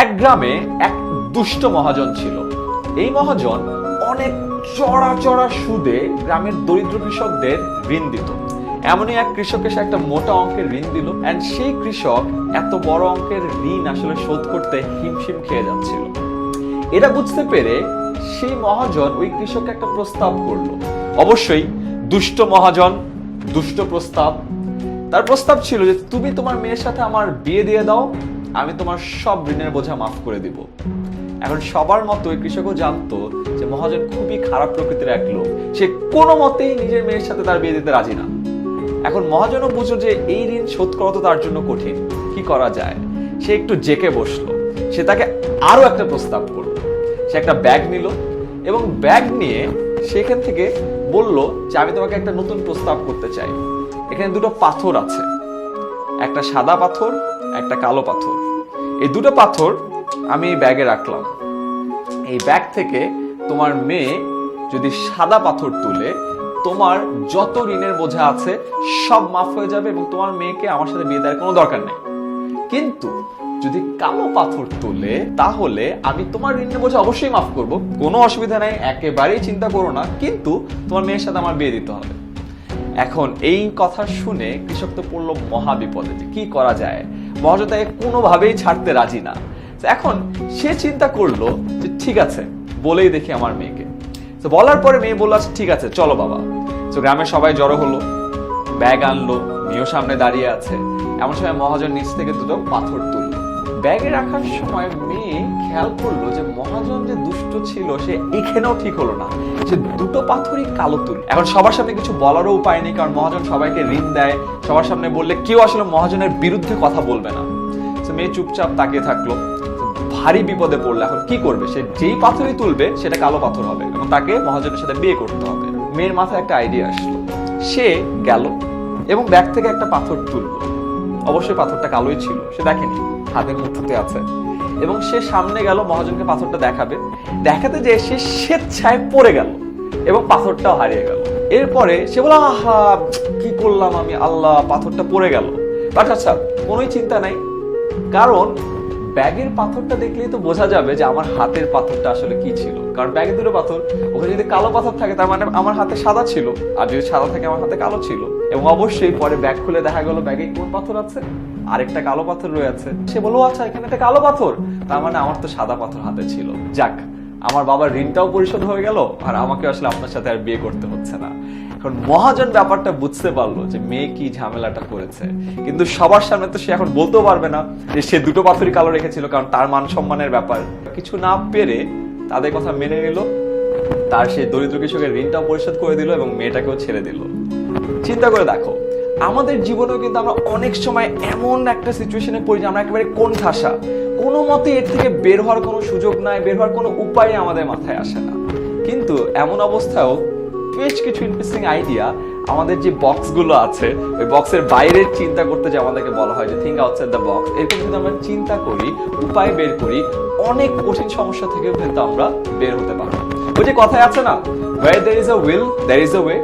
এক গ্রামে এক দুষ্ট মহাজন ছিল। এই মহাজন অনেক চড়া চড়া সুদে গ্রামের দরিদ্র কৃষকদের ঋণ দিত। এমনই এক কৃষককে সে একটা মোটা অঙ্কের ঋণ দিল অ্যান্ড সেই কৃষক এত বড় অঙ্কের ঋণ আসলে শোধ করতে হিমশিম খেয়ে যাচ্ছিল। এটা বুঝতে পেরে সেই মহাজন ওই কৃষককে একটা প্রস্তাব করল। অবশ্যই দুষ্ট মহাজন, দুষ্ট প্রস্তাব। তার প্রস্তাব ছিল যে, তুমি তোমার মেয়ের সাথে আমার বিয়ে দিয়ে দাও আমি তোমার সব ঋণের বোঝা মাফ করে দিব। এখন সবার মতো ওই কৃষকও জানতো যে মহাজন খুবই খারাপ প্রকৃতির এক লোক। সে কোনো মতেই নিজের মেয়ের সাথে তার বিয়ে দিতে রাজি না। এখন মহাজনও বুঝলো যে এই ঋণ শোধ করা তো তার জন্য কঠিন। কি করা যায়? সে একটু জেকে বসল। সে তাকে আরও একটা প্রস্তাব করল। সে একটা ব্যাগ নিল এবং ব্যাগ নিয়ে সেখান থেকে বলল যে, আমি তোমাকে একটা নতুন প্রস্তাব করতে চাই। এখানে দুটো পাথর আছে। একটা সাদা পাথর, একটা কালো পাথর। এই দুটো পাথর আমি এই ব্যাগে রাখলাম। এই ব্যাগ থেকে তোমার মেয়ে যদি সাদা পাথর তুলে, তোমার যত ঋণের বোঝা আছে সব মাফ হয়ে যাবে এবং তোমার মেয়েকে আমার সাথে বিয়ে দেওয়ার কোনো দরকার নেই। কিন্তু যদি কালো পাথর তোলে, তাহলে আমি তোমার ঋণের বোঝা অবশ্যই মাফ করব। কোনো অসুবিধা নাই, একেবারেই চিন্তা করো না। কিন্তু তোমার মেয়ের সাথে আমার বিয়ে দিতে হবে। এখন এই কথা শুনে কৃষক তো পড়ল মহা বিপদে যে কি করা যায়? মহাজন কোনোভাবেই ছাড়তে রাজি না। এখন সে চিন্তা করল যে ঠিক আছে, বলেই দেখি আমার মেয়েকে। তো বলার পরে মেয়ে বলল আচ্ছা ঠিক আছে, চলো বাবা। তো গ্রামের সবাই জড়ো হলো, ব্যাগ আনলো, মেয়েও সামনে দাঁড়িয়ে আছে। এমন সময় মহাজন নিচ থেকে দুটো পাথর তুললো। ব্যাগে রাখার সময় মেয়ে খেয়াল করল যে মহাজন যে দুষ্ট ছিল, সে এখানেও ঠিক হলো না। সে দুটো পাথরই কালো তুল। এখন সবার সামনে কিছু বলারও উপায় নেই, কারণ মহাজন সবাইকে ঋণ দেয়। সবার সামনে বললে কেউ আসলে মহাজনের বিরুদ্ধে কথা বলবে না। মেয়ে চুপচাপ তাকিয়ে থাকল। ভারী বিপদে পড়ল। এখন কি করবে? সে যেই পাথরই তুলবে, সেটা কালো পাথর হবে। এবং তাকে মহাজনের সাথে বিয়ে করতে হবে। মেয়ের মাথায় একটা আইডিয়া আসলো। সে গেল এবং ব্যাগ থেকে একটা পাথর তুললো। অবশ্যই পাথরটা কালোই ছিল, সে দেখেনি, হাতের মুঠোতে আছে। এবং সে সামনে গেল, মহাজনকে পাথরটা দেখাবে। দেখাতে যে সে স্বেচ্ছায় পড়ে গেল এবং পাথরটাও হারিয়ে গেল। এরপরে সে বলল, আহা, কি করলাম আমি? আল্লাহ, পাথরটা পড়ে গেল। বাট আচ্ছা কোনোই চিন্তা নাই। কারণ ব্যাগের পাথরটা দেখলেই তো বোঝা যাবে যে আমার হাতের পাথরটা আসলে কি ছিল। কারণ ব্যাগে দুটো পাথর, ওখানে যদি কালো পাথর থাকে, তার মানে আমার হাতে সাদা ছিল। আর যদি সাদা থাকে, আমার হাতে কালো ছিল। এবং অবশ্যই পরে ব্যাগ খুলে দেখা গেল, ব্যাগে কোন পাথর আছে? আরেকটা কালো পাথর রয়েছে সে বলল আচ্ছা এখানে একটা কালো পাথর। তার মানে আমার তো সাদা পাথর হাতে ছিল। যাক আমার বাবার ঋণটাও পরিশোধ হয়ে গেল, আর আমাকে আসলে আপনার সাথে আর বিয়ে করতে হচ্ছে না। এখন মহাজন ব্যাপারটা বুঝতে পারল যে মেয়ে কি ঝামেলাটা করেছে। কিন্তু সবার সামনে তো সে এখন বলতেও পারবে না যে সে দুটো পাথরই কালো রেখেছিল, কারণ তার মান সম্মানের ব্যাপার। কিছু না পেরে তাদের কথা মেনে নিল, তার সেই দরিদ্র কৃষকের ঋণটাও পরিশোধ করে দিল এবং মেয়েটাকেও ছেড়ে দিল। চিন্তা করে দেখো আমাদের জীবনেও কিন্তু আমরা অনেক সময় এমন একটা সিচুয়েশনে পড়ি যে আমরা একেবারে কোন ঠাসা। কোনো মতে এর থেকে বের হওয়ার কোনো সুযোগ নাই, বের হওয়ার কোনো উপায় আমাদের মাথায় আসে না। কিন্তু এমন অবস্থায়ও বেশ কিছু ইন্টারেস্টিং আইডিয়া আমাদের যে বক্সগুলো আছে, ওই বক্সের বাইরের চিন্তা করতে যে আমাদেরকে বলা হয় যে থিঙ্ক আউটসাইড দ্য বক্স এরকম যদি আমরা চিন্তা করি, উপায় বের করি, অনেক কঠিন সমস্যা থেকেও কিন্তু আমরা বের হতে পারব। ওই যে কথায় আছে না way there is a will there is a way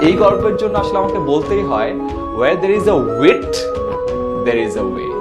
এই গল্পের জন্য আসলে আমাকে বলতেই হয় way there is a wit there is a way